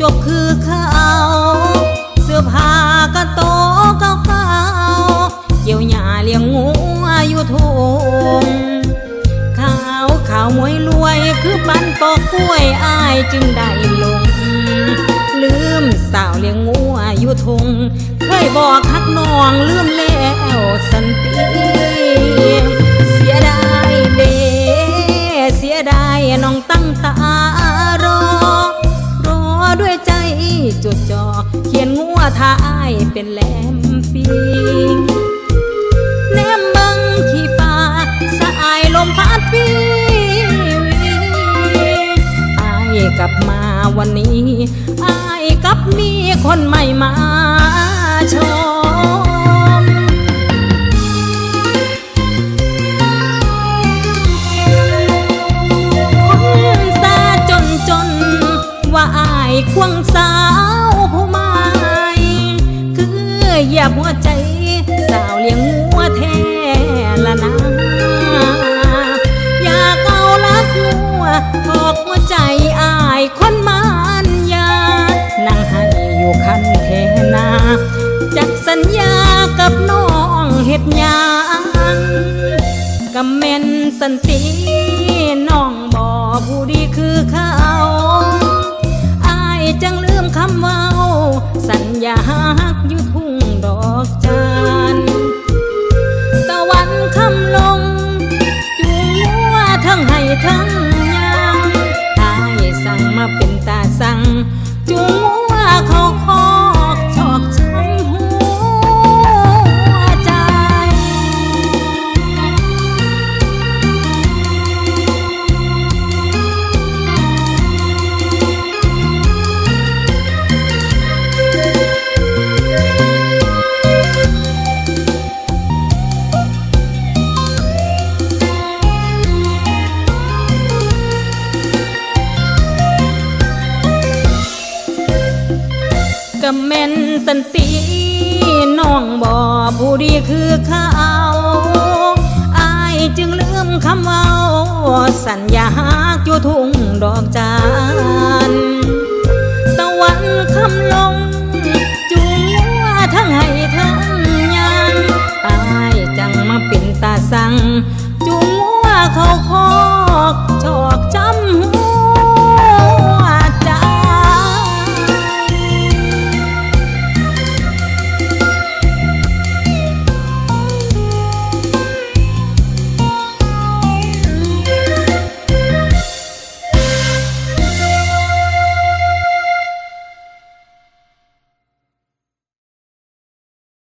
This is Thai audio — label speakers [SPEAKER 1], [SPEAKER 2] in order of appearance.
[SPEAKER 1] จบคือเขาเสื้อผ้าก็โตเก่าเก่าๆเกี่ยวหญ้าเลี้ยงงูอายู่ทุ่งาวขาวมวยรวยคือปันปอกกล้วยอายจึงได้ลง ลืมสาวเลี้ยงงูอยู่ทุ่งเคยบอกฮักนองลืมแล้วสันติเสียดายเดเสียดายน้องตั้งตารอ รอด้วยใจจดจ่อเขียนงัวทายเป็นแหลมปี กลับมาวันนี้อายกลับมีคนใหม่มาชมคนซาจนจน ว่าอายควงสาวผู้ใหม่คือเหยียบหัวใจ สาวเลี้ยงหัวแท้ ดหยังกำเม่นสันติน้องบอผู้ดีคือเขาอายจังลืมคำเว้า สัญญาฮักอยู่ทุ่งดอกจานตะวันคำลงจูงมัวทั้งให้ทั้งยังอายสั่งมาเป็นตาสั่งจู สันติน้องบ่อบุดีคือเขาอายจึงลืมคำเอาสัญญาจูทุ่งดอกจาน